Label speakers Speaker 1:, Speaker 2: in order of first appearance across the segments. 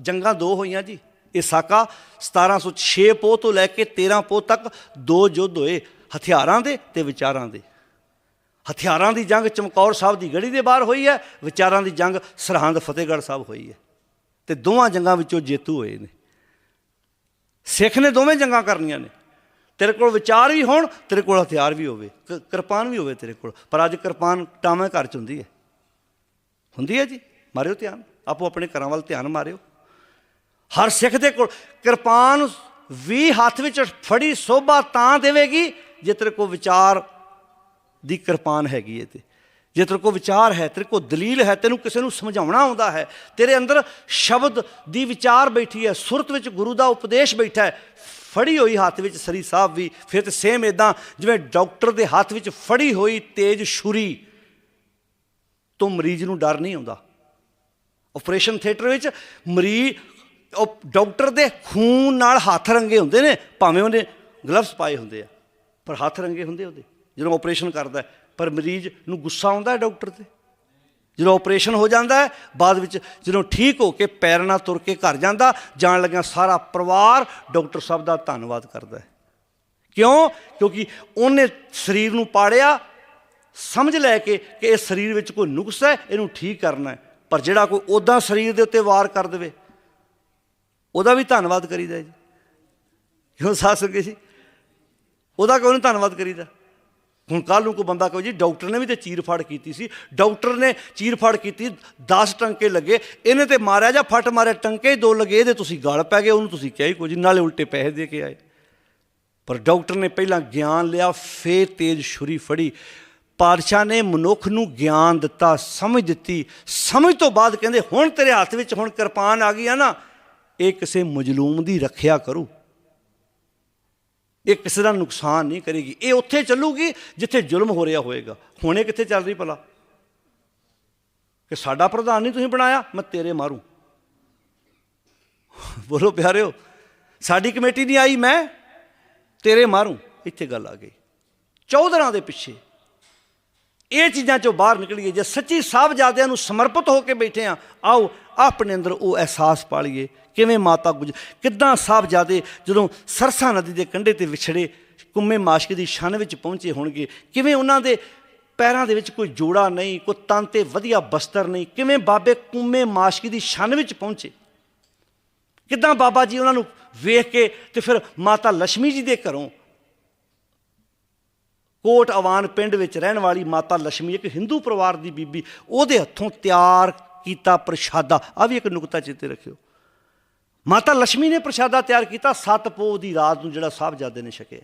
Speaker 1: ਜੰਗਾਂ ਦੋ ਹੋਈਆਂ ਜੀ। ਇਹ ਸਾਕਾ 1706 ਪੋਹ ਤੋਂ ਲੈ ਕੇ 13 ਪੋਹ ਤੱਕ ਦੋ ਯੁੱਧ ਹੋਏ, ਹਥਿਆਰਾਂ ਦੇ ਤੇ ਵਿਚਾਰਾਂ ਦੇ। ਹਥਿਆਰਾਂ ਦੀ ਜੰਗ ਚਮਕੌਰ ਸਾਹਿਬ ਦੀ ਗੜੀ ਦੇ ਬਾਹਰ ਹੋਈ ਹੈ, ਵਿਚਾਰਾਂ ਦੀ ਜੰਗ ਸਰਹੰਦ ਫਤਿਹਗੜ੍ਹ ਸਾਹਿਬ ਹੋਈ ਹੈ। ਤੇ ਦੋਵਾਂ ਜੰਗਾਂ ਵਿੱਚੋਂ ਜੇਤੂ ਹੋਏ ਨੇ। ਸਿੱਖ ਨੇ ਦੋਵੇਂ ਜੰਗਾਂ ਕਰਨੀਆਂ ਨੇ। ਤੇਰੇ ਕੋਲ ਵਿਚਾਰ ਵੀ ਹੋਣ, ਤੇਰੇ ਕੋਲ ਹਥਿਆਰ ਵੀ ਹੋਵੇ, ਕ- ਕਿਰਪਾਨ ਵੀ ਹੋਵੇ ਤੇਰੇ ਕੋਲ। ਪਰ ਅੱਜ ਕਿਰਪਾਨ ਟਾਵੇਂ ਘਰ ਚ ਹੁੰਦੀ ਹੈ। ਹੁੰਦੀ ਹੈ ਜੀ। ਮਾਰਿਓ ਧਿਆਨ। ਆਪੋ ਆਪਣੇ ਘਰਾਂ ਵੱਲ ਧਿਆਨ ਮਾਰਿਓ। ਹਰ ਸਿੱਖ ਦੇ ਕੋਲ ਕਿਰਪਾਨ ਵੀ ਹੱਥ ਵਿੱਚ ਫੜੀ, ਸੋਭਾ ਤਾਂ ਦੇਵੇਗੀ, ਜੇ ਤੇਰੇ ਕੋਲ ਵਿਚਾਰ ਦੀ ਕਿਰਪਾਨ ਹੈਗੀ ਹੈ ਤੇ। ਜੇ ਤੇਰੇ ਕੋਲ ਵਿਚਾਰ ਹੈ, ਤੇਰੇ ਕੋਲ ਦਲੀਲ ਹੈ, ਤੈਨੂੰ ਕਿਸੇ ਨੂੰ ਸਮਝਾਉਣਾ ਆਉਂਦਾ ਹੈ, ਤੇਰੇ ਅੰਦਰ ਸ਼ਬਦ ਦੀ ਵਿਚਾਰ ਬੈਠੀ ਹੈ, ਸੁਰਤ ਵਿੱਚ ਗੁਰੂ ਦਾ ਉਪਦੇਸ਼ ਬੈਠਾ ਹੈ, ਫੜੀ ਹੋਈ ਹੱਥ ਵਿੱਚ ਸਰੀ ਸਾਹਿਬ ਵੀ, ਫਿਰ ਤੇ ਸੇਮ ਇਦਾਂ ਜਿਵੇਂ ਡਾਕਟਰ ਦੇ ਹੱਥ ਵਿੱਚ ਫੜੀ ਹੋਈ ਤੇਜ ਛੁਰੀ, ਤੋਂ ਮਰੀਜ਼ ਨੂੰ ਡਰ ਨਹੀਂ ਆਉਂਦਾ। ਆਪਰੇਸ਼ਨ ਥੀਏਟਰ ਵਿੱਚ ਮਰੀਜ਼ ਉਹ ਡਾਕਟਰ ਦੇ ਖੂਨ ਨਾਲ ਹੱਥ ਰੰਗੇ ਹੁੰਦੇ ਨੇ, ਭਾਵੇਂ ਉਹਨੇ ਗਲਵਸ ਪਾਏ ਹੁੰਦੇ ਆ, ਪਰ ਹੱਥ ਰੰਗੇ ਹੁੰਦੇ ਉਹਦੇ, ਜਦੋਂ ਆਪਰੇਸ਼ਨ ਕਰਦਾ ਪਰ ਮਰੀਜ਼ ਨੂੰ ਗੁੱਸਾ ਆਉਂਦਾ ਡਾਕਟਰ ਤੇ। ਜਦੋਂ ਆਪਰੇਸ਼ਨ ਹੋ ਜਾਂਦਾ ਹੈ, ਬਾਅਦ ਵਿੱਚ ਜਦੋਂ ਠੀਕ ਹੋ ਕੇ ਪੈਰ ਨਾਲ ਤੁਰ ਕੇ ਘਰ ਜਾਂਦਾ, ਜਾਣ ਲੱਗਿਆ ਸਾਰਾ ਪਰਿਵਾਰ ਡਾਕਟਰ ਸਾਹਿਬ ਦਾ ਧੰਨਵਾਦ ਕਰਦਾ ਹੈ। ਕਿਉਂ? ਕਿਉਂਕਿ ਉਹਨੇ ਸਰੀਰ ਨੂੰ ਪਾੜਿਆ, ਸਮਝ ਲੈ ਕੇ ਕਿ ਇਹ ਸਰੀਰ ਵਿੱਚ ਕੋਈ ਨੁਕਸ ਹੈ, ਇਹਨੂੰ ਠੀਕ ਕਰਨਾ ਹੈ, ਪਰ ਜਿਹੜਾ ਕੋਈ ਉਦਾਂ ਸਰੀਰ ਦੇ ਉੱਤੇ ਵਾਰ ਕਰ ਦੇਵੇ ਉਹਦਾ ਵੀ ਧੰਨਵਾਦ ਕਰੀਦਾ ਹੈ ਜੀ। ਕਿਉਂ ਸਾਧ ਸੰਗੇ ਜੀ ਉਹਦਾ ਕਿਉਂ ਨਹੀਂ ਧੰਨਵਾਦ ਕਰੀਦਾ? ਹੁਣ ਕੱਲ ਨੂੰ ਕੋਈ ਬੰਦਾ ਕਹੋ ਜੀ, ਡਾਕਟਰ ਨੇ ਵੀ ਤੇ ਚੀਰ ਫਾੜ ਕੀਤੀ ਸੀ। ਡਾਕਟਰ ਨੇ ਚੀਰ ਫਾੜ ਕੀਤੀ 10 ਟੰਕੇ ਲੱਗੇ। ਇਹਨੇ ਤੇ ਮਾਰਿਆ ਜਾਂ ਫਟ ਮਾਰਿਆ? ਟੰਕੇ ਹੀ ਦੋ ਲੱਗੇ, ਇਹਦੇ ਤੁਸੀਂ ਗਲ ਪੈ ਗਏ, ਉਹਨੂੰ ਤੁਸੀਂ ਕਿਹਾ ਹੀ ਕੁਝ ਨਾਲੇ ਉਲਟੇ ਪੈਸੇ ਦੇ ਕੇ ਆਏ। ਪਰ ਡਾਕਟਰ ਨੇ ਪਹਿਲਾਂ ਗਿਆਨ ਲਿਆ, ਫੇਰ ਤੇਜ਼ ਛੁਰੀ ਫੜੀ। ਪਾਤਸ਼ਾਹ ਨੇ ਮਨੁੱਖ ਨੂੰ ਗਿਆਨ ਦਿੱਤਾ, ਸਮਝ ਦਿੱਤੀ। ਸਮਝ ਤੋਂ ਬਾਅਦ ਕਹਿੰਦੇ, ਹੁਣ ਤੇਰੇ ਹੱਥ ਵਿੱਚ ਹੁਣ ਕਿਰਪਾਨ ਆ ਗਈ ਆ ਨਾ। ਇਹ ਕਿਸੇ ਮਜਲੂਮ ਦੀ ਰੱਖਿਆ ਕਰੂ। ਇਹ ਕਿਸੇ ਦਾ ਨੁਕਸਾਨ ਨਹੀਂ ਕਰੇਗੀ। ਇਹ ਉੱਥੇ ਚੱਲੂਗੀ ਜਿੱਥੇ ਜ਼ੁਲਮ ਹੋ ਰਿਹਾ ਹੋਏਗਾ। ਹੁਣੇ ਕਿੱਥੇ ਚੱਲ ਰਹੀ ਭਲਾ? ਕਿ ਸਾਡਾ ਪ੍ਰਧਾਨ ਨਹੀਂ ਤੁਸੀਂ ਬਣਾਇਆ, ਮੈਂ ਤੇਰੇ ਮਾਰੂ। ਬੋਲੋ ਪਿਆਰਿਓ, ਸਾਡੀ ਕਮੇਟੀ ਨਹੀਂ ਆਈ, ਮੈਂ ਤੇਰੇ ਮਾਰੂ। ਇੱਥੇ ਗੱਲ ਆ ਗਈ। ਚੌਧਰਾਂ ਦੇ ਪਿੱਛੇ। ਇਹ ਚੀਜ਼ਾਂ ਚੋਂ ਬਾਹਰ ਨਿਕਲੀਏ, ਜੇ ਸੱਚੀ ਸਾਹਿਬਜ਼ਾਦਿਆਂ ਨੂੰ ਸਮਰਪਿਤ ਹੋ ਕੇ ਬੈਠੇ ਆ, ਆਓ ਆਪਣੇ ਅੰਦਰ ਉਹ ਅਹਿਸਾਸ ਪਾਲੀਏ, ਕਿਵੇਂ ਮਾਤਾ ਗੁਜ, ਕਿੱਦਾਂ ਸਾਹਿਬਜ਼ਾਦੇ ਜਦੋਂ ਸਰਸਾ ਨਦੀ ਦੇ ਕੰਢੇ ਤੇ ਵਿਛੜੇ ਕੁੰਮੇ ਮਾਸ਼ਕ ਦੀ ਛਣ ਵਿੱਚ ਪਹੁੰਚੇ ਹੋਣਗੇ, ਕਿਵੇਂ ਉਹਨਾਂ ਦੇ ਪੈਰਾਂ ਦੇ ਵਿੱਚ ਕੋਈ ਜੋੜਾ ਨਹੀਂ, ਕੋਈ ਤਨ ਤੇ ਵਧੀਆ ਬਸਤਰ ਨਹੀਂ, ਕਿਵੇਂ ਬਾਬੇ ਕੁੰਮੇ ਮਾਸ਼ਕ ਦੀ ਛਣ ਵਿੱਚ ਪਹੁੰਚੇ? ਕਿੱਦਾਂ ਬਾਬਾ ਜੀ ਉਹਨਾਂ ਨੂੰ ਵੇਖ ਕੇ ਤੇ ਫਿਰ ਮਾਤਾ ਲక్ష్ਮੀ ਜੀ ਦੇ ਘਰੋਂ ਕੋਟ ਆਵਾਨ ਪਿੰਡ ਵਿੱਚ ਰਹਿਣ ਵਾਲੀ ਮਾਤਾ ਲక్ష్ਮੀ ਇੱਕ ਹਿੰਦੂ ਪਰਿਵਾਰ ਦੀ ਬੀਬੀ, ਉਹਦੇ ਹੱਥੋਂ ਤਿਆਰ ਕੀਤਾ ਪ੍ਰਸ਼ਾਦਾ। ਆ ਵੀ ਇੱਕ ਨੁਕਤਾ ਚੇਤੇ ਰੱਖਿਓ। ਮਾਤਾ ਲక్ష్ਮੀ ਨੇ ਪ੍ਰਸ਼ਾਦਾ ਤਿਆਰ ਕੀਤਾ, ਸੱਤ ਪੋ ਦੀ ਰਾਤ ਨੂੰ ਜਿਹੜਾ ਸਾਹਿਬਜ਼ਾਦੇ ਨੇ ਛਕੇ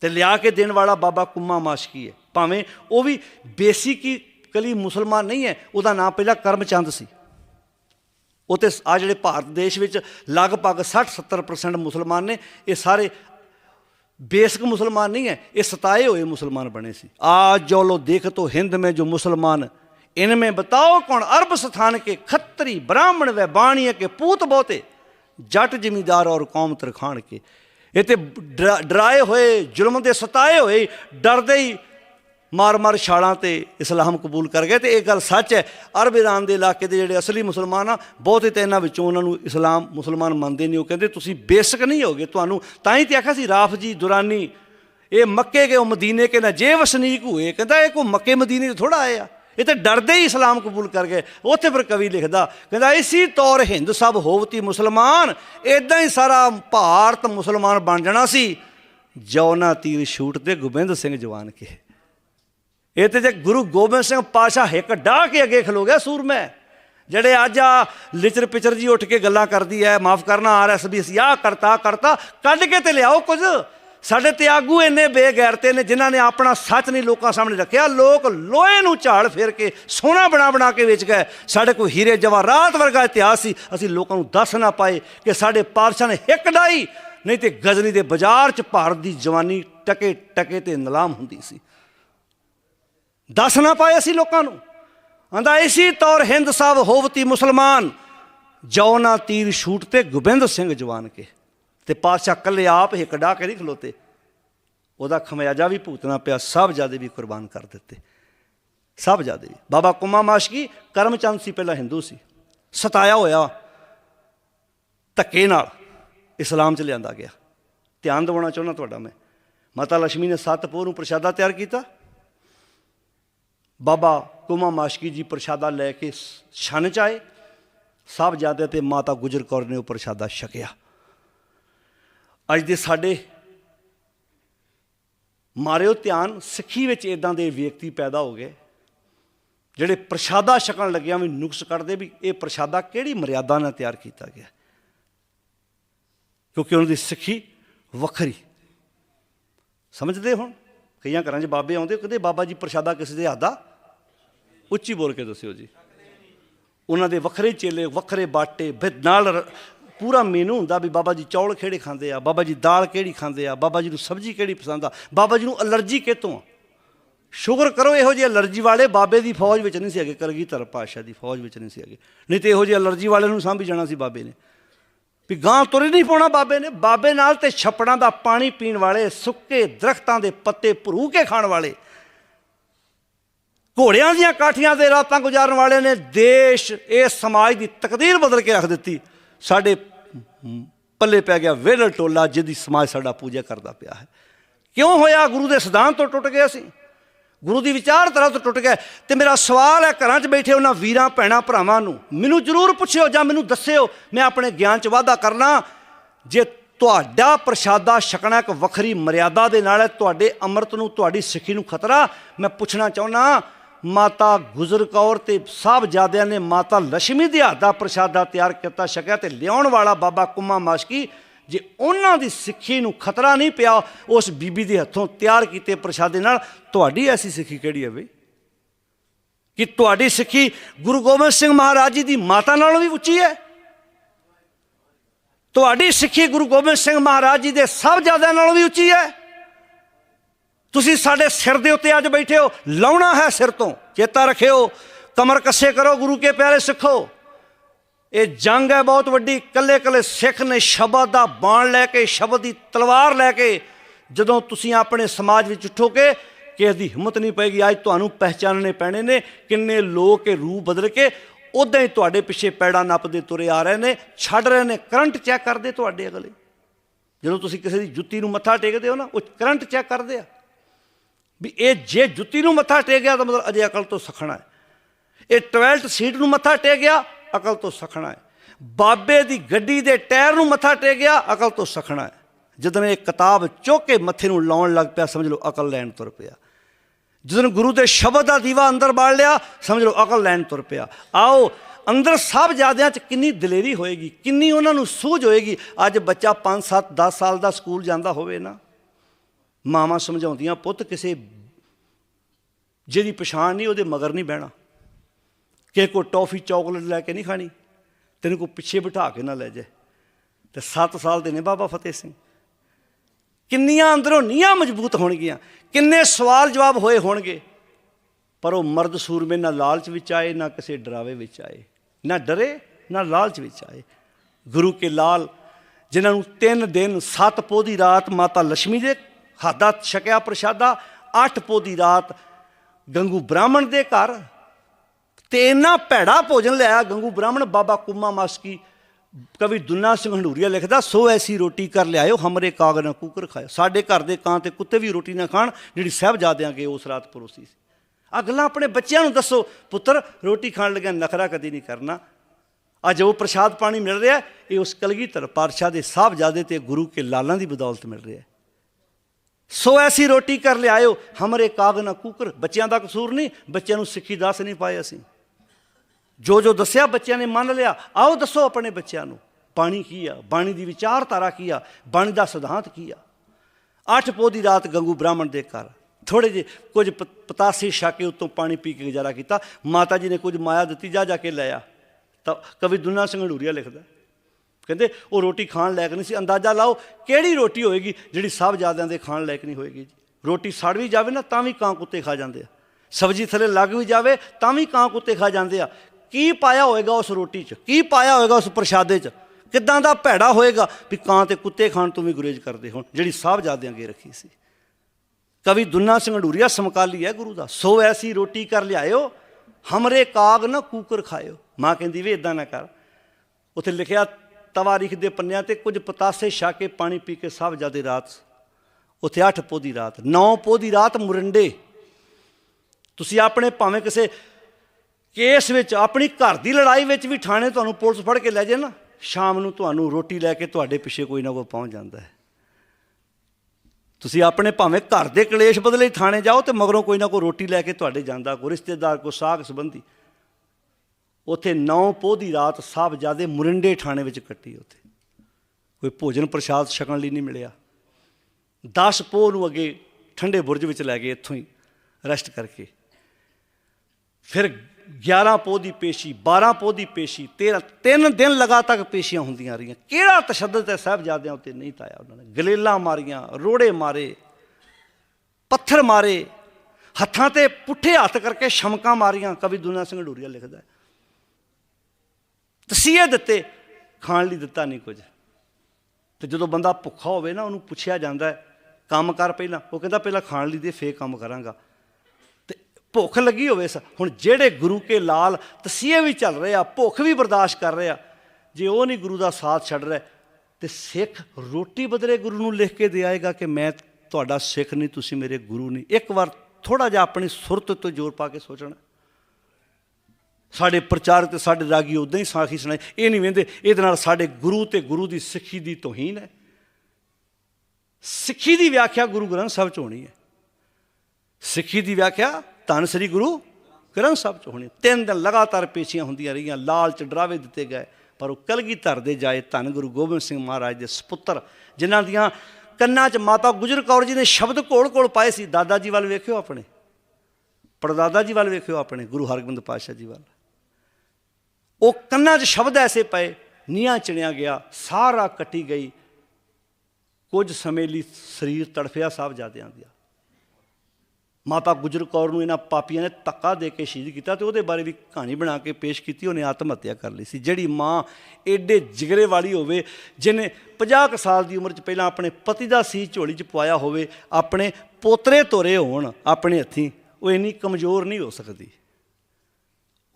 Speaker 1: ਤੇ ਲਿਆ ਕੇ ਦੇਣ ਵਾਲਾ ਬਾਬਾ ਕੁੰਮਾ ਮਾਸ਼ਕੀ ਹੈ। ਭਾਵੇਂ ਉਹ ਵੀ ਬੇਸਿਕੀ ਕਲੀ ਮੁਸਲਮਾਨ ਨਹੀਂ ਹੈ, ਉਹਦਾ ਨਾਮ ਪਹਿਲਾਂ ਕਰਮਚੰਦ ਸੀ। ਉਹ ਤੇ ਆ ਜਿਹੜੇ ਭਾਰਤ ਦੇਸ਼ ਵਿੱਚ ਲਗਭਗ 60-70% ਮੁਸਲਮਾਨ ਨੇ, ਇਹ ਸਾਰੇ बेसिक मुसलमान नहीं है ये सताए हुए मुसलमान बने सी आज जो लो देख तो हिंद में जो मुसलमान इनमें बताओ कौन अरब स्थान के खत्तरी ब्राह्मण व बाणीय के पूत बहुते जट जमींदार और कौम तरखान के ਇਹ ਤੇ ਡਰਾ- ਡਰਾਏ ਹੋਏ ਜ਼ੁਲਮ ਦੇ ਸਤਾਏ ਹੋਏ ਡਰਦੇ ਹੀ ਮਾਰ-ਮਾਰ ਛਾਲਾਂ ਤੇ ਇਸਲਾਮ ਕਬੂਲ ਕਰ ਗਏ ਤੇ ਇਹ ਗੱਲ ਸੱਚ ਹੈ। ਅਰਬ ਇਰਾਨ ਦੇ ਇਲਾਕੇ ਦੇ ਜਿਹੜੇ ਅਸਲੀ ਮੁਸਲਮਾਨ ਆ, ਬਹੁਤੇ ਤੇ ਇਹਨਾਂ ਵਿੱਚੋਂ ਉਹਨਾਂ ਨੂੰ ਇਸਲਾਮ ਮੁਸਲਮਾਨ ਮੰਨਦੇ ਨਹੀਂ। ਉਹ ਕਹਿੰਦੇ, ਤੁਸੀਂ ਬੇਸਿਕ ਨਹੀਂ ਹੋਗੇ ਤੁਹਾਨੂੰ। ਤਾਂ ਹੀ ਤੇ ਆਖਿਆ ਸੀ, ਰਾਫ ਜੀ, ਦੁਰਾਨੀ, ਇਹ ਮੱਕੇ ਕੇ ਉਹ ਮਦੀਨੇ ਕੇ ਨਾ, ਜੇ ਵਸਨੀਕ ਹੋਏ। ਕਹਿੰਦਾ, ਇਹ ਕੋ ਮੱਕੇ ਮਦੀਨੇ ਤੋਂ ਥੋੜਾ ਆਏ ਆ। ਇਹ ਤਾਂ ਡਰਦੇ ਹੀ ਇਸਲਾਮ ਕਬੂਲ ਕਰ ਗਏ। ਉੱਥੇ ਫਿਰ ਕਵੀ ਲਿਖਦਾ, ਕਹਿੰਦਾ, ਇਸੀ ਤੌਰ ਹਿੰਦ ਸਭ ਹੋਵਤੀ ਮੁਸਲਮਾਨ ਇਦਾਂ ਹੀ ਸਾਰਾ ਭਾਰਤ ਮੁਸਲਮਾਨ ਬਣ ਜਾਣਾ ਸੀ। ਜੌਨਾ ਤੀਰ ਛੂਟ ਤੇ ਗੋਬਿੰਦ ਸਿੰਘ ਜਵਾਨ ਕੇ। ਇਹ ਤੇ ਜੇ ਗੁਰੂ ਗੋਬਿੰਦ ਸਿੰਘ ਪਾਸ਼ਾ ਹਿੱਕ ਡਾਹ ਕੇ ਅੱਗੇ ਖਲੋ ਗਿਆ ਸੂਰਮੈ। ਜਿਹੜੇ ਅੱਜ ਆ ਲਿਚਰ ਪਿਚਰ ਜੀ ਉੱਠ ਕੇ ਗੱਲਾਂ ਕਰਦੀ ਐ, ਮਾਫ ਕਰਨਾ ਆਰਐਸਬੀ ਅਸੀਂ ਆਹ ਕਰਤਾ ਕਰਤਾ, ਕੱਢ ਕੇ ਤੇ ਲਿਆਓ ਕੁਝ। ਸਾਡੇ ਤੇ ਆਗੂ ਇੰਨੇ ਬੇਗੈਰਤੇ ਨੇ ਜਿਨ੍ਹਾਂ ਨੇ ਆਪਣਾ ਸੱਚ ਨਹੀਂ ਲੋਕਾਂ ਸਾਹਮਣੇ ਰੱਖਿਆ। ਲੋਕ ਲੋਹੇ ਨੂੰ ਝਾੜ ਫੇਰ ਕੇ ਸੋਨਾ ਬਣਾ ਬਣਾ ਕੇ ਵੇਚ ਗਏ। ਸਾਡੇ ਕੋਲ ਹੀਰੇ ਜਵਾਹਰਾਤ ਵਰਗਾ ਇਤਿਹਾਸ ਸੀ। ਅਸੀਂ ਲੋਕਾਂ ਨੂੰ ਦੱਸ ਨਾ ਪਾਏ ਕਿ ਸਾਡੇ ਪਾਤਸ਼ਾਹ ਨੇ ਹਿੱਕ ਡਾਈ ਨਹੀਂ ਤੇ ਗਜ਼ਨੀ ਦੇ ਬਾਜ਼ਾਰ 'ਚ ਭਾਰਤ ਦੀ ਜਵਾਨੀ ਟਕੇ ਟਕੇ ਤੇ ਨਿਲਾਮ ਹੁੰਦੀ ਸੀ। ਦੱਸ ਨਾ ਪਾਏ ਅਸੀਂ ਲੋਕਾਂ ਨੂੰ। ਆਂਦਾ, ਇਸੀ ਤੌਰ ਹਿੰਦ ਸਾਹਿਬ ਹੋਵਤੀ ਮੁਸਲਮਾਨ ਜੋ ਨਾ ਤੀਰ ਛੂਟ ਤੇ ਗੋਬਿੰਦ ਸਿੰਘ ਜਵਾਨ ਕੇ। ਤੇ ਪਾਤਸ਼ਾਹ ਕੱਲੇ ਆਪ ਹਿੱਕ ਡਾ ਕੇ ਨਹੀਂ ਖਲੋਤੇ। ਉਹਦਾ ਖਮਿਆਜਾ ਵੀ ਭੁਗਤਣਾ ਪਿਆ, ਸਭ ਜਾਦੇ ਵੀ ਕੁਰਬਾਨ ਕਰ ਦਿੱਤੇ। ਸਭ ਜਾਦੇ ਵੀ। ਬਾਬਾ ਕੁਮਾ ਮਾਸ਼ਕੀ ਕਰਮਚੰਦ ਸੀ, ਪਹਿਲਾਂ ਹਿੰਦੂ ਸੀ। ਸਤਾਇਆ ਹੋਇਆ। ਧੱਕੇ ਨਾਲ ਇਸਲਾਮ 'ਚ ਲਿਆਂਦਾ ਗਿਆ। ਧਿਆਨ ਦਿਵਾਉਣਾ ਚਾਹੁੰਦਾ ਤੁਹਾਡਾ ਮੈਂ। ਮਾਤਾ ਲక్ష్ਮੀ ਨੇ ਸੱਤ ਪੋਹ ਨੂੰ ਪ੍ਰਸ਼ਾਦਾ ਤਿਆਰ ਕੀਤਾ। ਬਾਬਾ ਕੁਮਾ ਮਾਸ਼ਕੀ ਜੀ ਪ੍ਰਸ਼ਾਦਾ ਲੈ ਕੇ ਛਣ ਚ ਆਏ। ਸਭ ਤੇ ਮਾਤਾ ਗੁਜਰ ਕੌਰ ਨੇ ਉਹ ਪ੍ਰਸ਼ਾਦਾ ਛਕਿਆ। ਅੱਜ ਦੇ ਸਾਡੇ ਮਾਰਿਓ ਧਿਆਨ ਸਿੱਖੀ ਵਿੱਚ ਇਦਾਂ ਦੇ ਵਿਅਕਤੀ ਪੈਦਾ ਹੋ ਗਏ, ਜਿਹੜੇ ਪ੍ਰਸ਼ਾਦਾ ਛਕਣ ਲੱਗਿਆਂ ਵੀ ਨੁਕਸ ਕੱਢਦੇ ਵੀ ਇਹ ਪ੍ਰਸ਼ਾਦਾ ਕਿਹੜੀ ਮਰਿਆਦਾ ਨਾਲ ਤਿਆਰ ਕੀਤਾ ਗਿਆ। ਕਿਉਂਕਿ ਉਹਨਾਂ ਦੀ ਸਿੱਖੀ ਵੱਖਰੀ। ਸਮਝਦੇ ਹੁਣ ਕਈਆਂ ਘਰਾਂ 'ਚ ਬਾਬੇ ਆਉਂਦੇ ਕਦੇ ਬਾਬਾ ਜੀ, ਪ੍ਰਸ਼ਾਦਾ ਕਿਸੇ ਦੇ ਹੱਥ ਦਾ ਉੱਚੀ ਬੋਲ ਕੇ ਦੱਸਿਓ ਜੀ। ਉਹਨਾਂ ਦੇ ਵੱਖਰੇ ਚੇਲੇ, ਵੱਖਰੇ ਬਾਟੇ, ਫਿਰ ਨਾਲ ਪੂਰਾ ਮੇਨੂ ਹੁੰਦਾ ਵੀ ਬਾਬਾ ਜੀ ਚੌਲ ਕਿਹੜੇ ਖਾਂਦੇ ਆ, ਬਾਬਾ ਜੀ ਦਾਲ ਕਿਹੜੀ ਖਾਂਦੇ ਆ, ਬਾਬਾ ਜੀ ਨੂੰ ਸਬਜ਼ੀ ਕਿਹੜੀ ਪਸੰਦ ਆ, ਬਾਬਾ ਜੀ ਨੂੰ ਅਲਰਜੀ ਕਿਤੋਂ ਆ? ਸ਼ੁਕਰ ਕਰੋ ਇਹੋ ਜਿਹੇ ਅਲਰਜੀ ਵਾਲੇ ਬਾਬੇ ਦੀ ਫੌਜ ਵਿੱਚ ਨਹੀਂ ਸੀ ਹੈਗੇ ਕਲਗੀਧਰ ਪਾਸ਼ਾ ਦੀ ਫੌਜ ਵਿੱਚ ਨਹੀਂ ਸੀ ਹੈਗੇ। ਨਹੀਂ ਤੇ ਇਹੋ ਜਿਹੇ ਅਲਰਜੀ ਵਾਲੇ ਨੂੰ ਸਾਂਭੀ ਜਾਣਾ ਸੀ ਬਾਬੇ ਨੇ। ਵੀ ਗਾਂ ਤੁਰੇ ਨਹੀਂ ਪਾਉਣਾ ਬਾਬੇ ਨੇ, ਬਾਬੇ ਨਾਲ ਤੇ ਛੱਪੜਾਂ ਦਾ ਪਾਣੀ ਪੀਣ ਵਾਲੇ, ਸੁੱਕੇ ਦਰਖਤਾਂ ਦੇ ਪੱਤੇ ਭਰੂ ਕੇ ਖਾਣ ਵਾਲੇ। ਘੋੜਿਆਂ ਦੀਆਂ ਕਾਠੀਆਂ ਤੇ ਰਾਤਾਂ ਗੁਜ਼ਾਰਨ ਵਾਲਿਆਂ ਨੇ ਦੇਸ਼, ਇਹ ਸਮਾਜ ਦੀ ਤਕਦੀਰ ਬਦਲ ਕੇ ਰੱਖ ਦਿੱਤੀ। ਸਾਡੇ ਪੱਲੇ ਪੈ ਗਿਆ ਵੇਲਲ ਟੋਲਾ ਜਿਹਦੀ ਸਮਾਜ ਸਾਡਾ ਪੂਜਾ ਕਰਦਾ ਪਿਆ ਹੈ। ਕਿਉਂ ਹੋਇਆ? ਗੁਰੂ ਦੇ ਸਿਧਾਂਤ ਤੋਂ ਟੁੱਟ ਗਏ ਅਸੀਂ। ਗੁਰੂ ਦੀ ਵਿਚਾਰਧਾਰਾ ਤੋਂ ਟੁੱਟ ਗਿਆ। ਤੇ ਮੇਰਾ ਸਵਾਲ ਹੈ, ਘਰਾਂ 'ਚ ਬੈਠੇ ਉਹਨਾਂ ਵੀਰਾਂ, ਭੈਣਾਂ, ਭਰਾਵਾਂ ਨੂੰ, ਮੈਨੂੰ ਜ਼ਰੂਰ ਪੁੱਛਿਓ ਜਾਂ ਮੈਨੂੰ ਦੱਸਿਓ, ਮੈਂ ਆਪਣੇ ਗਿਆਨ 'ਚ ਵਾਧਾ ਕਰਨਾ। ਜੇ ਤੁਹਾਡਾ ਪ੍ਰਸ਼ਾਦਾ ਛਕਣਾ ਇੱਕ ਵੱਖਰੀ ਮਰਿਆਦਾ ਦੇ ਨਾਲ ਹੈ, ਤੁਹਾਡੇ ਅੰਮ੍ਰਿਤ ਨੂੰ, ਤੁਹਾਡੀ ਸਿੱਖੀ ਨੂੰ ਖਤਰਾ, ਮੈਂ ਪੁੱਛਣਾ ਚਾਹੁੰਦਾ ਮਾਤਾ ਗੁਜਰ ਕੌਰ ਤੇ ਸਾਹਿਬਜ਼ਾਦਿਆਂ ਨੇ ਮਾਤਾ ਲక్ష్ਮੀ ਦੇ ਹੱਥ ਦਾ ਪ੍ਰਸ਼ਾਦਾ ਤਿਆਰ ਕੀਤਾ, ਛਕਿਆ ਤੇ ਲਿਆਉਣ ਵਾਲਾ ਬਾਬਾ ਕੁਮਾ ਮਾਸ਼ਕੀ, ਜੇ ਉਹਨਾਂ ਦੀ ਸਿੱਖੀ ਨੂੰ ਖਤਰਾ ਨਹੀਂ ਪਿਆ, ਉਸ ਬੀਬੀ ਦੇ ਹੱਥੋਂ ਤਿਆਰ ਕੀਤੇ ਪ੍ਰਸ਼ਾਦੇ ਨਾਲ ਤੁਹਾਡੀ ਐਸੀ ਸਿੱਖੀ ਕਿਹੜੀ ਹੈ ਬਈ? ਕਿ ਤੁਹਾਡੀ ਸਿੱਖੀ ਗੁਰੂ ਗੋਬਿੰਦ ਸਿੰਘ ਮਹਾਰਾਜ ਜੀ ਦੀ ਮਾਤਾ ਨਾਲੋਂ ਵੀ ਉੱਚੀ ਹੈ? ਤੁਹਾਡੀ ਸਿੱਖੀ ਗੁਰੂ ਗੋਬਿੰਦ ਸਿੰਘ ਮਹਾਰਾਜ ਜੀ ਦੇ ਸਾਹਿਬਜ਼ਾਦਿਆਂ ਨਾਲੋਂ ਵੀ ਉੱਚੀ ਹੈ? ਤੁਸੀਂ ਸਾਡੇ ਸਿਰ ਦੇ ਉੱਤੇ ਅੱਜ ਬੈਠੇ ਹੋ, ਲਾਉਣਾ ਹੈ ਸਿਰ ਤੋਂ, ਚੇਤਾ ਰੱਖਿਓ, ਕਮਰ ਕੱਸੇ ਕਰੋ, ਗੁਰੂ ਕੇ ਪਿਆਰੇ ਸਿੱਖੋ। ਇਹ ਜੰਗ ਹੈ ਬਹੁਤ ਵੱਡੀ ਕੱਲੇ ਕੱਲੇ ਸਿੱਖ ਨੇ ਸ਼ਬਦ ਦਾ ਬਾਣ ਲੈ ਕੇ, ਸ਼ਬਦ ਦੀ ਤਲਵਾਰ ਲੈ ਕੇ ਜਦੋਂ ਤੁਸੀਂ ਆਪਣੇ ਸਮਾਜ ਵਿੱਚ ਉੱਠੋਗੇ, ਕਿਸੇ ਦੀ ਹਿੰਮਤ ਨਹੀਂ ਪਏਗੀ, ਅੱਜ ਤੁਹਾਨੂੰ ਪਹਿਚਾਨਣੇ ਪੈਣੇ ਨੇ, ਕਿੰਨੇ ਲੋਕ ਇਹ ਰੂਪ ਬਦਲ ਕੇ ਉਦਾਂ ਹੀ ਤੁਹਾਡੇ ਪਿੱਛੇ ਪੈੜਾ ਨੱਪਦੇ ਤੁਰੇ ਆ ਰਹੇ ਨੇ, ਛੱਡ ਰਹੇ ਨੇ, ਕਰੰਟ ਚੈੱਕ ਕਰਦੇ ਤੁਹਾਡੇ ਅਗਲੇ। ਜਦੋਂ ਤੁਸੀਂ ਕਿਸੇ ਦੀ ਜੁੱਤੀ ਨੂੰ ਮੱਥਾ ਟੇਕਦੇ ਹੋ ਨਾ, ਉਹ ਕਰੰਟ ਚੈੱਕ ਕਰਦੇ ਆ। ਵੀ ਇਹ ਜੇ ਜੁੱਤੀ ਨੂੰ ਮੱਥਾ ਟੇਕ ਗਿਆ ਤਾਂ ਮਤਲਬ ਅਜੇ ਅਕਲ ਤੋਂ ਸਖਣਾ ਹੈ। ਇਹ 12th ਸੀਟ ਨੂੰ ਮੱਥਾ ਟੇਕ ਗਿਆ, ਅਕਲ ਤੋਂ ਸਖਣਾ ਹੈ। ਬਾਬੇ ਦੀ ਗੱਡੀ ਦੇ ਟਾਇਰ ਨੂੰ ਮੱਥਾ ਟੇਕ ਗਿਆ, ਅਕਲ ਤੋਂ ਸਖਣਾ ਹੈ। ਜਦੋਂ ਇਹ ਕਿਤਾਬ ਚੁੱਕ ਕੇ ਮੱਥੇ ਨੂੰ ਲਾਉਣ ਲੱਗ ਪਿਆ, ਸਮਝ ਲਓ ਅਕਲ ਲੈਣ ਤੁਰ ਪਿਆ। ਜਦੋਂ ਗੁਰੂ ਦੇ ਸ਼ਬਦ ਦਾ ਦੀਵਾ ਅੰਦਰ ਬਾੜ ਲਿਆ, ਸਮਝ ਲਓ ਅਕਲ ਲੈਣ ਤੁਰ ਪਿਆ। ਆਓ, ਅੰਦਰ ਸਭ ਜਾਦਿਆਂ 'ਚ ਕਿੰਨੀ ਦਲੇਰੀ ਹੋਏਗੀ, ਕਿੰਨੀ ਉਹਨਾਂ ਨੂੰ ਸੂਝ ਹੋਏਗੀ। ਅੱਜ ਬੱਚਾ 5 7 10 ਸਾਲ ਦਾ ਸਕੂਲ ਜਾਂਦਾ ਹੋਵੇ ਨਾ। ਮਾਵਾਂ ਸਮਝਾਉਂਦੀਆਂ, ਪੁੱਤ, ਕਿਸੇ ਜਿਹਦੀ ਪਛਾਣ ਨਹੀਂ, ਉਹਦੇ ਮਗਰ ਨਹੀਂ ਬਹਿਣਾ। ਕਿਸੇ ਕੋ ਟੌਫੀ, ਚਾਕਲੇਟ ਲੈ ਕੇ ਨਹੀਂ ਖਾਣੀ। ਤੈਨੂੰ ਕੋ ਪਿੱਛੇ ਬਿਠਾ ਕੇ ਨਾ ਲੈ ਜਾਏ। ਤੇ 7 ਸਾਲ ਦੇ ਨੇ ਬਾਬਾ ਫਤਿਹ ਸਿੰਘ। ਕਿੰਨੀਆਂ ਅੰਦਰੋਂ ਨੀਆਂ ਮਜ਼ਬੂਤ ਹੋਣਗੀਆਂ। ਕਿੰਨੇ ਸਵਾਲ ਜਵਾਬ ਹੋਏ ਹੋਣਗੇ। ਪਰ ਉਹ ਮਰਦ ਸੂਰਮੇ ਨਾ ਲਾਲਚ ਵਿੱਚ ਆਏ, ਨਾ ਕਿਸੇ ਡਰਾਵੇ ਵਿੱਚ ਆਏ। ਨਾ ਡਰੇ, ਨਾ ਲਾਲਚ ਵਿੱਚ ਆਏ। ਗੁਰੂ ਕੇ ਲਾਲ, ਜਿਨ੍ਹਾਂ ਨੂੰ ਤਿੰਨ ਦਿਨ ਸੱਤ ਪੋਹ ਦੀ ਰਾਤ ਮਾਤਾ ਲక్ష్ਮੀ ਦੇ ਹਾਦਾ ਛਕਿਆ ਪ੍ਰਸ਼ਾਦਾ, ਅੱਠ ਪੋਹ ਦੀ ਰਾਤ। ਗੰਗੂ ਬ੍ਰਾਹਮਣ ਦੇ ਘਰ ਤੇ ਇੰਨਾ ਭੈੜਾ ਭੋਜਨ ਲਿਆ ਗੰਗੂ ਬ੍ਰਾਹਮਣ, ਬਾਬਾ ਕੁੰਮਾ ਮਾਸਕੀ ਕਵੀ ਦੁੱਨਾ ਸਿੰਘ ਹੰਡੂਰੀਆ ਲਿਖਦਾ, ਸੋ ਐਸੀ ਰੋਟੀ ਕਰ ਲਿਆਇਓ, ਹਮਰੇ ਕਾਗ ਨਾ ਕੂਕਰ ਖਾਇਓ। ਸਾਡੇ ਘਰ ਦੇ ਕਾਂ ਤੇ ਕੁੱਤੇ ਵੀ ਰੋਟੀ ਨਾ ਖਾਣ, ਜਿਹੜੀ ਸਾਹਿਬਜ਼ਾਦਿਆਂ ਕੇ ਉਸ ਰਾਤ ਪਰੋਸੀ ਸੀ। ਅਗਲਾ ਆਪਣੇ ਬੱਚਿਆਂ ਨੂੰ ਦੱਸੋ। ਪੁੱਤਰ, ਰੋਟੀ ਖਾਣ ਲੱਗਿਆ ਨਖਰਾ ਕਦੀ ਨਹੀਂ ਕਰਨਾ। ਅੱਜ ਉਹ ਪ੍ਰਸ਼ਾਦ ਪਾਣੀ ਮਿਲ ਰਿਹਾ, ਇਹ ਉਸ ਕਲਗੀਧਰ ਪਾਤਸ਼ਾਹ ਦੇ ਸਾਹਿਬਜ਼ਾਦੇ ਤੇ ਗੁਰੂ ਕੇ ਲਾਲਾਂ ਦੀ ਬਦੌਲਤ ਮਿਲ ਰਿਹਾ। ਸੋ ਐਸੀ ਰੋਟੀ ਕਰ ਲਿਆਇਓ। ਹਮਰੇ ਕਾਗ ਨਾ ਕੂਕਰ। ਬੱਚਿਆਂ ਦਾ ਕਸੂਰ ਨਹੀਂ, ਬੱਚਿਆਂ ਨੂੰ ਸਿੱਖੀ ਦੱਸ ਨਹੀਂ ਪਾਏ ਅਸੀਂ। ਜੋ ਜੋ ਦੱਸਿਆ, ਬੱਚਿਆਂ ਨੇ ਮੰਨ ਲਿਆ। ਆਓ ਦੱਸੋ ਆਪਣੇ ਬੱਚਿਆਂ ਨੂੰ, ਬਾਣੀ ਕੀ ਆ? ਬਾਣੀ ਦੀ ਵਿਚਾਰਧਾਰਾ ਕੀ ਆ? ਬਾਣੀ ਦਾ ਸਿਧਾਂਤ ਕੀ ਆ? ਅੱਠ ਪੋਹ ਦੀ ਰਾਤ ਗੰਗੂ ਬ੍ਰਾਹਮਣ ਦੇ ਘਰ। ਥੋੜੇ ਜਿਹੇ ਕੁਝ ਪ- ਪਤਾਸੇ ਛਾਕੇ ਉੱਤੋਂ ਪਾਣੀ ਪੀ ਕੇ ਗੁਜ਼ਾਰਾ ਕੀਤਾ। ਮਾਤਾ ਜੀ ਨੇ ਕੁਝ ਮਾਇਆ ਦਿੱਤੀ, ਜਾ ਜਾ ਕੇ ਲਿਆ ਤਾਂ ਕਵੀ ਦੁਨਾ ਸਿੰਘ ਹੰਡੂਰੀਆ ਲਿਖਦਾ। ਕਹਿੰਦੇ ਉਹ ਰੋਟੀ ਖਾਣ ਲਾਇਕ ਨਹੀਂ ਸੀ। ਅੰਦਾਜ਼ਾ ਲਾਓ ਕਿਹੜੀ ਰੋਟੀ ਹੋਏਗੀ ਜਿਹੜੀ ਸਭ ਜਾਦਿਆਂ ਦੇ ਖਾਣ ਲਾਇਕ ਨਹੀਂ ਹੋਏਗੀ ਜੀ। ਰੋਟੀ ਸੜ ਵੀ ਜਾਵੇ ਨਾ ਤਾਂ ਵੀ ਕਾਂ ਕੁੱਤੇ ਖਾ ਜਾਂਦੇ ਆ। ਸਬਜ਼ੀ ਥੱਲੇ ਲੱਗ ਵੀ ਜਾਵੇ ਤਾਂ ਵੀ ਕਾਂ ਕੁੱਤੇ ਖਾ ਜਾਂਦੇ ਆ। ਕੀ ਪਾਇਆ ਹੋਏਗਾ ਉਸ ਰੋਟੀ 'ਚ? ਕੀ ਪਾਇਆ ਹੋਏਗਾ ਉਸ ਪ੍ਰਸ਼ਾਦੇ 'ਚ? ਕਿੱਦਾਂ ਦਾ ਭੈੜਾ ਹੋਏਗਾ ਵੀ ਕਾਂ ਤੇ ਕੁੱਤੇ ਖਾਣ ਤੋਂ ਵੀ ਗੁਰੇਜ਼ ਕਰਦੇ ਹੋਣ, ਜਿਹੜੀ ਸਾਹਿਬਜ਼ਾਦਿਆਂ ਅੱਗੇ ਰੱਖੀ ਸੀ। ਕਵੀ ਦੁਨਾ ਸਿੰਘ ਹੰਡੂਰੀਆ ਸਮਕਾਲੀ ਹੈ ਗੁਰੂ ਦਾ, ਸੋ ਐਸੀ ਰੋਟੀ ਕਰ ਲਿਆਇਓ, ਹਮਰੇ ਕਾਗ ਨਾ ਕੂਕਰ ਖਾਇਓ। ਮਾਂ ਕਹਿੰਦੀ ਵੀ ਇਦਾਂ ਨਾ ਕਰ। ਉੱਥੇ ਲਿਖਿਆ ਤਵਾਰੀਖ ਦੇ ਪੰਨਿਆਂ ਤੇ ਕੁਝ ਪਤਾਸੇ ਛਾ ਕੇ ਪਾਣੀ ਪੀ ਕੇ ਸਾਹਿਬਜ਼ਾਦੇ ਰਾਤ ਉੱਥੇ 8 ਪੋਹ ਦੀ ਰਾਤ 9 ਪੋਹ ਦੀ ਰਾਤ ਮੁਰੰਡੇ। ਤੁਸੀਂ ਆਪਣੇ ਭਾਵੇਂ ਕਿਸੇ ਕੇਸ ਵਿੱਚ, ਆਪਣੀ ਘਰ ਦੀ ਲੜਾਈ ਵਿੱਚ ਵੀ ਥਾਣੇ ਤੁਹਾਨੂੰ ਪੁਲਿਸ ਫੜ ਕੇ ਲੈ ਜਾਏ ਨਾ, ਸ਼ਾਮ ਨੂੰ ਤੁਹਾਨੂੰ ਰੋਟੀ ਲੈ ਕੇ ਤੁਹਾਡੇ ਪਿੱਛੇ ਕੋਈ ਨਾ ਕੋਈ ਪਹੁੰਚ ਜਾਂਦਾ ਹੈ। ਤੁਸੀਂ ਆਪਣੇ ਭਾਵੇਂ ਘਰ ਦੇ ਕਲੇਸ਼ ਬਦਲੇ ਥਾਣੇ ਜਾਓ ਤੇ ਮਗਰੋਂ ਕੋਈ ਨਾ ਕੋਈ ਰੋਟੀ ਲੈ ਕੇ ਤੁਹਾਡੇ ਜਾਂਦਾ, ਕੋਈ ਰਿਸ਼ਤੇਦਾਰ, ਕੋਈ ਸਾਖ ਸੰਬੰਧੀ। ਉੱਥੇ ਨੌ ਪੋਹ ਦੀ ਰਾਤ ਸਾਹਿਬਜ਼ਾਦੇ ਮੁਰਿੰਡੇ ਥਾਣੇ ਵਿੱਚ ਕੱਟੀ ਉੱਥੇ। ਕੋਈ ਭੋਜਨ ਪ੍ਰਸ਼ਾਦ ਛਕਣ ਲਈ ਨਹੀਂ ਮਿਲਿਆ। 10 ਪੋਹ ਨੂੰ ਅੱਗੇ ਠੰਡੇ ਬੁਰਜ ਵਿੱਚ ਲੈ ਗਏ, ਇੱਥੋਂ ਹੀ ਰੈਸਟ ਕਰਕੇ। ਫਿਰ 11 ਪੋਹ ਦੀ ਪੇਸ਼ੀ 12 ਪੋਹ ਦੀ ਪੇਸ਼ੀ 13 ਤਿੰਨ ਦਿਨ ਲਗਾਤਾਰ ਪੇਸ਼ੀਆਂ ਹੁੰਦੀਆਂ ਰਹੀਆਂ। ਕਿਹੜਾ ਤਸ਼ੱਦਦ ਹੈ ਸਾਹਿਬਜ਼ਾਦਿਆਂ ਉੱਤੇ? ਨਹੀਂ ਤਾਇਆ ਉਹਨਾਂ ਨੇ। ਗਲੇਲਾਂ ਮਾਰੀਆਂ, ਰੋੜੇ ਮਾਰੇ, ਪੱਥਰ ਮਾਰੇ, ਹੱਥਾਂ ਤੇ ਪੁੱਠੇ ਹੱਥ ਕਰਕੇ ਸ਼ਮਕਾਂ ਮਾਰੀਆਂ। ਕਵੀ ਦੁਨਾ ਸਿੰਘ ਢੂਰੀਆ ਲਿਖਦਾ ਹੈ ਤਸੀਹੇ ਦਿੱਤੇ, ਖਾਣ ਲਈ ਦਿੱਤਾ ਨਹੀਂ ਕੁਝ। ਤੇ ਜਦੋਂ ਬੰਦਾ ਭੁੱਖਾ ਹੋਵੇ ਨਾ, ਉਹਨੂੰ ਪੁੱਛਿਆ ਜਾਂਦਾ ਕੰਮ ਕਰ ਪਹਿਲਾਂ। ਉਹ ਕਹਿੰਦਾ, ਪਹਿਲਾਂ ਖਾਣ ਲਈ ਦੇ, ਫੇਰ ਕੰਮ ਕਰਾਂਗਾ। ਤੇ ਭੁੱਖ ਲੱਗੀ ਹੋਵੇ ਸ, ਹੁਣ ਜਿਹੜੇ ਗੁਰੂ ਕੇ ਲਾਲ ਤਸੀਹੇ ਵੀ ਚੱਲ ਰਹੇ ਆ, ਭੁੱਖ ਵੀ ਬਰਦਾਸ਼ਤ ਕਰ ਰਹੇ ਆ, ਜੇ ਉਹ ਨਹੀਂ ਗੁਰੂ ਦਾ ਸਾਥ ਛੱਡ ਰਿਹਾ, ਤੇ ਸਿੱਖ ਰੋਟੀ ਬਦਲੇ ਗੁਰੂ ਨੂੰ ਲਿਖ ਕੇ ਦੇ ਆਏਗਾ ਕਿ ਮੈਂ ਤੁਹਾਡਾ ਸਿੱਖ ਨਹੀਂ, ਤੁਸੀਂ ਮੇਰੇ ਗੁਰੂ ਨਹੀਂ। ਇੱਕ ਵਾਰ ਥੋੜਾ ਜਿਹਾ ਆਪਣੀ ਸੁਰਤ ਤੋਂ ਜ਼ੋਰ ਪਾ ਕੇ ਸੋਚਣਾ। ਸਾਡੇ ਪ੍ਰਚਾਰਕ ਤੇ ਸਾਡੇ ਰਾਗੀ ਉਦਾਂ ਹੀ ਸਾਖੀ ਸੁਣਾਏ ਇਹ ਨਹੀਂ ਵੇਂਦੇ, ਇਹਦੇ ਨਾਲ ਸਾਡੇ ਗੁਰੂ ਤੇ ਗੁਰੂ ਦੀ ਸਿੱਖੀ ਦੀ ਤੋਹੀਨ ਹੈ। ਸਿੱਖੀ ਦੀ ਵਿਆਖਿਆ ਗੁਰੂ ਗ੍ਰੰਥ ਸਾਹਿਬ ਚ ਹੋਣੀ ਹੈ। ਸਿੱਖੀ ਦੀ ਵਿਆਖਿਆ ਧੰਨ ਸ੍ਰੀ ਗੁਰੂ ਗ੍ਰੰਥ ਸਾਹਿਬ ਚ ਹੋਣੀ ਤਿੰਨ ਦਿਨ ਲਗਾਤਾਰ ਪੇਸ਼ੀਆਂ ਹੁੰਦੀਆਂ ਰਹੀਆਂ, ਲਾਲ ਚ ਡਰਾਵੇ ਦਿੱਤੇ ਗਏ, ਪਰ ਉਹ ਕਲਗੀ ਧਰਦੇ ਜਾਏ ਧੰਨ ਗੁਰੂ ਗੋਬਿੰਦ ਸਿੰਘ ਮਹਾਰਾਜ ਦੇ ਸਪੁੱਤਰ, ਜਿਨ੍ਹਾਂ ਦੀਆਂ ਕੰਨਾਂ 'ਚ ਮਾਤਾ ਗੁਜਰ ਕੌਰ ਜੀ ਨੇ ਸ਼ਬਦ ਕੋਲ ਕੋਲ ਪਾਏ ਸੀ। ਦਾਦਾ ਜੀ ਵੱਲ ਵੇਖਿਓ ਆਪਣੇ, ਪੜਦਾਦਾ ਜੀ ਵੱਲ ਵੇਖਿਓ ਆਪਣੇ, ਗੁਰੂ ਹਰਗੋਬਿੰਦ ਪਾਤਸ਼ਾਹ ਜੀ ਵੱਲ। ਉਹ ਕੰਨਾਂ 'ਚ ਸ਼ਬਦ ਐਸੇ ਪਏ, ਨੀਹਾਂ ਚਿਣਿਆ ਗਿਆ, ਸਾਰਾ ਕੱਟੀ ਗਈ। ਕੁਝ ਸਮੇਂ ਲਈ ਸਰੀਰ ਤੜਫਿਆ ਸਾਹਿਬਜ਼ਾਦਿਆਂ ਦਾ ਮਾਤਾ ਗੁਜਰ ਕੌਰ ਨੂੰ ਇਹਨਾਂ ਪਾਪੀਆਂ ਨੇ ਧੱਕਾ ਦੇ ਕੇ ਸ਼ਹੀਦ ਕੀਤਾ ਤੇ ਉਹਦੇ ਬਾਰੇ ਵੀ ਕਹਾਣੀ ਬਣਾ ਕੇ ਪੇਸ਼ ਕੀਤੀ, ਉਹਨੇ ਆਤਮ ਹੱਤਿਆ ਕਰ ਲਈ ਸੀ। ਜਿਹੜੀ ਮਾਂ ਏਡੇ ਜਿਗਰੇ ਵਾਲੀ ਹੋਵੇ, ਜਿਹਨੇ 50 ਕੁ ਸਾਲ ਦੀ ਉਮਰ 'ਚ ਪਹਿਲਾਂ ਆਪਣੇ ਪਤੀ ਦਾ ਸੀ ਝੋਲੀ 'ਚ ਪਵਾਇਆ ਹੋਵੇ, ਆਪਣੇ ਪੋਤਰੇ ਤੋਰੇ ਹੋਣ ਆਪਣੇ ਹੱਥੀਂ, ਉਹ ਇੰਨੀ ਕਮਜ਼ੋਰ ਨਹੀਂ ਹੋ ਸਕਦੀ।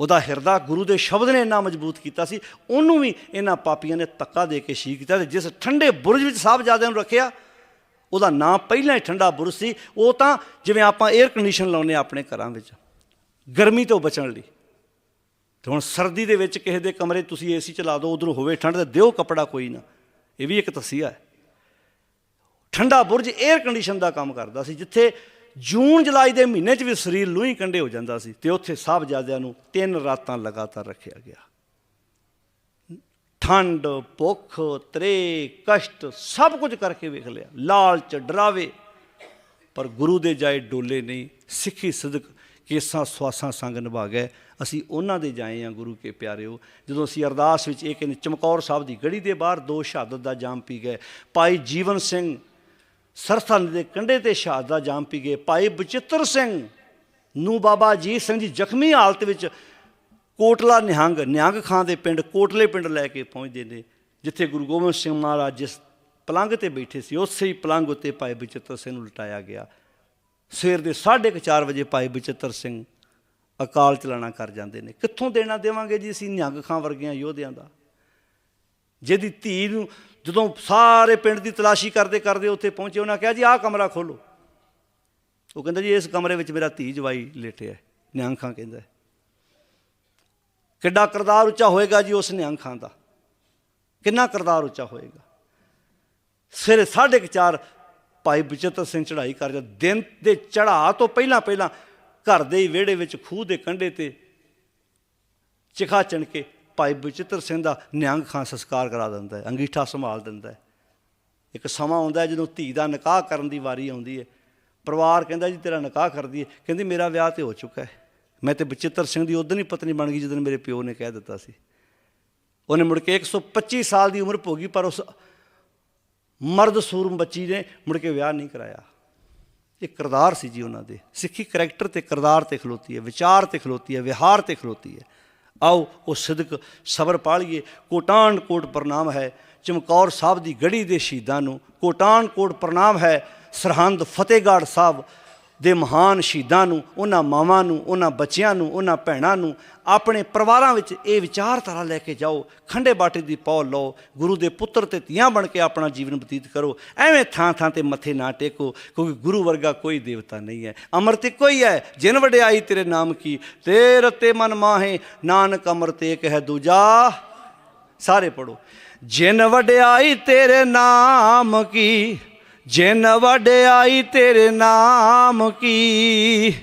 Speaker 1: ਉਹਦਾ ਹਿਰਦਾ ਗੁਰੂ ਦੇ ਸ਼ਬਦ ਨੇ ਇੰਨਾ ਮਜ਼ਬੂਤ ਕੀਤਾ ਸੀ, ਉਹਨੂੰ ਵੀ ਇਹਨਾਂ ਪਾਪੀਆਂ ਨੇ ਧੱਕਾ ਦੇ ਕੇ ਸ਼ੀ ਕੀਤਾ ਤੇ ਜਿਸ ਠੰਡੇ ਬੁਰਜ ਵਿੱਚ ਸਾਹਿਬਜ਼ਾਦਿਆਂ ਨੂੰ ਰੱਖਿਆ, ਉਹਦਾ ਨਾਂ ਪਹਿਲਾਂ ਹੀ ਠੰਡਾ ਬੁਰਜ ਸੀ, ਉਹ ਤਾਂ ਜਿਵੇਂ ਆਪਾਂ 에ਅਰ ਕੰਡੀਸ਼ਨ ਲਾਉਂਦੇ ਹਾਂ ਆਪਣੇ ਘਰਾਂ ਵਿੱਚ, ਗਰਮੀ ਤੋਂ ਬਚਣ ਲਈ। ਤੇ ਹੁਣ ਸਰਦੀ ਦੇ ਵਿੱਚ ਕਿਸੇ ਦੇ ਕਮਰੇ ਤੁਸੀਂ ਏਸੀ ਚਲਾ ਦਿਓ, ਉਧਰ ਹੋਵੇ ਠੰਡ ਤੇ ਦਿਓ ਕਪੜਾ ਕੋਈ ਨਾ, ਇਹ ਵੀ ਇੱਕ ਤਸੀਹਾ ਹੈ। ਠੰਡਾ ਬੁਰਜ 에ਅਰ ਕੰਡੀਸ਼ਨ ਦਾ ਕੰਮ ਕਰਦਾ ਸੀ, ਜਿੱਥੇ ਜੂਨ ਜੁਲਾਈ ਦੇ ਮਹੀਨੇ 'ਚ ਵੀ ਸਰੀਰ ਲੂਹੀ ਕੰਡੇ ਹੋ ਜਾਂਦਾ ਸੀ ਤੇ ਉੱਥੇ ਸਾਹਿਬਜ਼ਾਦਿਆਂ ਨੂੰ ਤਿੰਨ ਰਾਤਾਂ ਲਗਾਤਾਰ ਰੱਖਿਆ ਗਿਆ। ਠੰਡ, ਭੁੱਖ, ਤਰੇ, ਕਸ਼ਟ ਸਭ ਕੁਝ ਕਰਕੇ ਵੇਖ ਲਿਆ। ਲਾਲਚ, ਡਰਾਵੇ। ਪਰ ਗੁਰੂ ਦੇ ਜਾਏ ਡੋਲੇ ਨਹੀਂ, ਸਿੱਖੀ ਸਦਕ ਕੇਸਾਂ ਸਵਾਸਾਂ ਸੰਗ ਨਿਭਾ ਗਏ। ਅਸੀਂ ਉਹਨਾਂ ਦੇ ਜਾਏ ਆ ਗੁਰੂ ਕੇ ਪਿਆਰਿਓ। ਜਦੋਂ ਅਸੀਂ ਅਰਦਾਸ ਵਿੱਚ ਇਹ ਕਹਿੰਦੇ ਚਮਕੌਰ ਸਾਹਿਬ ਦੀ ਗੜੀ ਦੇ ਬਾਹਰ ਦੋ ਸ਼ਹਾਦਤ ਦਾ ਜਾਮ ਪੀ ਗਏ। ਭਾਈ ਜੀਵਨ ਸਿੰਘ ਸਰਸਾ ਦੇ ਕੰਢੇ ਤੇ ਸ਼ਹਾਦਤ ਜਾਮ ਪੀ ਗਏ। ਭਾਈ ਬਚਿੱਤਰ ਸਿੰਘ ਨੂੰ ਬਾਬਾ ਅਜੀਤ ਸਿੰਘ ਜੀ ਜ਼ਖਮੀ ਹਾਲਤ ਵਿੱਚ ਕੋਟਲਾ ਨਿਹੰਗ ਨਿਹੰਗ ਖਾਂ ਦੇ ਪਿੰਡ, ਕੋਟਲੇ ਪਿੰਡ ਲੈ ਕੇ ਪਹੁੰਚਦੇ ਨੇ, ਜਿੱਥੇ ਗੁਰੂ ਗੋਬਿੰਦ ਸਿੰਘ ਮਹਾਰਾਜ ਜਿਸ ਪਲੰਗ ਤੇ ਬੈਠੇ ਸੀ, ਉਸੇ ਹੀ ਪਲੰਗ ਉੱਤੇ ਭਾਈ ਬਚਿੱਤਰ ਸਿੰਘ ਨੂੰ ਲਟਾਇਆ ਗਿਆ। ਸਵੇਰ ਦੇ 4:30 ਵਜੇ ਭਾਈ ਬਚਿੱਤਰ ਸਿੰਘ ਅਕਾਲ ਚਲਾਣਾ ਕਰ ਜਾਂਦੇ ਨੇ। ਕਿੱਥੋਂ ਦੇਣਾ ਦੇਵਾਂਗੇ ਜੀ ਅਸੀਂ ਨਿਹੰਗ ਖਾਂ ਵਰਗਿਆਂ ਯੋਧਿਆਂ ਦਾ? ਜਿਹਦੀ ਧੀ ਨੂੰ ਜਦੋਂ ਸਾਰੇ ਪਿੰਡ ਦੀ ਤਲਾਸ਼ੀ ਕਰਦੇ ਕਰਦੇ ਉੱਥੇ ਪਹੁੰਚੇ, ਉਹਨਾਂ ਕਿਹਾ ਜੀ, ਆਹ ਕਮਰਾ ਖੋਲੋ। ਉਹ ਕਹਿੰਦਾ ਜੀ, ਇਸ ਕਮਰੇ ਵਿੱਚ ਮੇਰਾ ਧੀ ਜਵਾਈ ਲੇਟਿਆ ਹੈ ਨਿਹੰਗ ਖਾਂ ਕਹਿੰਦਾ ਕਿੱਡਾ ਕਰਤਾਰ ਉੱਚਾ ਹੋਏਗਾ ਜੀ ਉਸ ਨਿਹੰਗ ਖਾਂ ਦਾ? ਕਿੰਨਾ ਕਰਤਾਰ ਉੱਚਾ ਹੋਏਗਾ? ਸਵੇਰੇ 4:30 ਭਾਈ ਬਚਿੱਤਰ ਸਿੰਘ ਚੜ੍ਹਾਈ ਕਰ ਜਾ, ਦਿਨ ਦੇ ਚੜ੍ਹਾ ਤੋਂ ਪਹਿਲਾਂ ਪਹਿਲਾਂ ਘਰ ਦੇ ਹੀ ਵਿਹੜੇ ਵਿੱਚ ਖੂਹ ਦੇ ਕੰਢੇ ਤੇ ਚਿਖਾ ਚਣ ਕੇ ਭਾਈ ਬਚਿੱਤਰ ਸਿੰਘ ਦਾ ਨਿਹੰਗ ਖਾਂ ਸੰਸਕਾਰ ਕਰਾ ਦਿੰਦਾ ਹੈ, ਅੰਗੀਠਾ ਸੰਭਾਲ ਦਿੰਦਾ ਹੈ। ਇੱਕ ਸਮਾਂ ਆਉਂਦਾ ਜਦੋਂ ਧੀ ਦਾ ਨਿਕਾਹ ਕਰਨ ਦੀ ਵਾਰੀ ਆਉਂਦੀ ਹੈ। ਪਰਿਵਾਰ ਕਹਿੰਦਾ ਜੀ, ਤੇਰਾ ਨਿਕਾਹ ਕਰ ਦਈਏ ਕਹਿੰਦੀ, ਮੇਰਾ ਵਿਆਹ ਤੇ ਹੋ ਚੁੱਕਾ ਹੈ। ਮੈਂ ਤੇ ਬਚਿੱਤਰ ਸਿੰਘ ਦੀ ਉਦੋਂ ਹੀ ਪਤਨੀ ਬਣ ਗਈ ਜਦੋਂ ਮੇਰੇ ਪਿਓ ਨੇ ਕਹਿ ਦਿੱਤਾ ਸੀ। ਉਹਨੇ ਮੁੜ ਕੇ 125 ਸਾਲ ਦੀ ਉਮਰ ਭੋਗੀ, ਪਰ ਉਸ ਮਰਦ ਸੂਰਮ ਬੱਚੀ ਨੇ ਮੁੜ ਕੇ ਵਿਆਹ ਨਹੀਂ ਕਰਾਇਆ। ਇਹ ਕਿਰਦਾਰ ਸੀ ਜੀ ਉਹਨਾਂ ਦੇ। ਸਿੱਖੀ ਕਰੈਕਟਰ ਤੇ ਕਿਰਦਾਰ ਤੇ ਖਲੋਤੀ ਹੈ, ਵਿਚਾਰ ਤੇ ਖਲੋਤੀ ਹੈ, ਵਿਹਾਰ ਤੇ ਖਲੋਤੀ ਹੈ। ਆਓ, ਉਹ ਸਿਦਕ ਸਬਰ ਪਾਲੀਏ। ਕੋਟਾਨ ਕੋਟ ਪ੍ਰਣਾਮ ਹੈ। ਚਮਕੌਰ ਸਾਹਿਬ ਦੀ ਗੜੀ ਦੇ ਸ਼ਹੀਦਾਂ ਨੂੰ ਕੋਟਾਨ ਕੋਟ ਪ੍ਰਣਾਮ ਹੈ। ਸਰਹੰਦ ਫਤਿਹਗੜ੍ਹ ਸਾਹਿਬ ਦੇ ਮਹਾਨ ਸ਼ਹੀਦਾਂ ਨੂੰ, ਉਹਨਾਂ ਮਾਵਾਂ ਨੂੰ, ਉਹਨਾਂ ਬੱਚਿਆਂ ਨੂੰ, ਉਹਨਾਂ ਭੈਣਾਂ ਨੂੰ, ਆਪਣੇ ਪਰਿਵਾਰਾਂ ਵਿੱਚ ਇਹ ਵਿਚਾਰਧਾਰਾ ਲੈ ਕੇ ਜਾਓ, ਖੰਡੇ ਬਾਟੇ ਦੀ ਪੌ ਲਓ, ਗੁਰੂ ਦੇ ਪੁੱਤਰ ਤੇ ਧੀਆਂ ਬਣ ਕੇ ਆਪਣਾ ਜੀਵਨ ਬਤੀਤ ਕਰੋ, ਐਵੇਂ ਥਾਂ ਥਾਂ ਤੇ ਮੱਥੇ ਨਾ ਟੇਕੋ, ਕਿਉਂਕਿ ਗੁਰੂ ਵਰਗਾ ਕੋਈ ਦੇਵਤਾ ਨਹੀਂ ਹੈ। ਅਮਰਤ ਇੱਕੋ ਹੀ ਹੈ, ਜਿਨ ਵਡਿਆਈ ਤੇਰੇ ਨਾਮ ਕੀ ਤੇ ਰਤੇ ਮਨ ਮਾਹੇ, ਨਾਨਕ ਅਮਰਤ ਏਕ ਹੈ ਦੂਜਾ। ਸਾਰੇ ਪੜੋ ਜਿਨ ਵਡਿਆਈ ਤੇਰੇ ਨਾਮ ਕੀ ਜਿਨ ਵਡਿਆਈ ਤੇਰੇ ਨਾਮ ਕੀ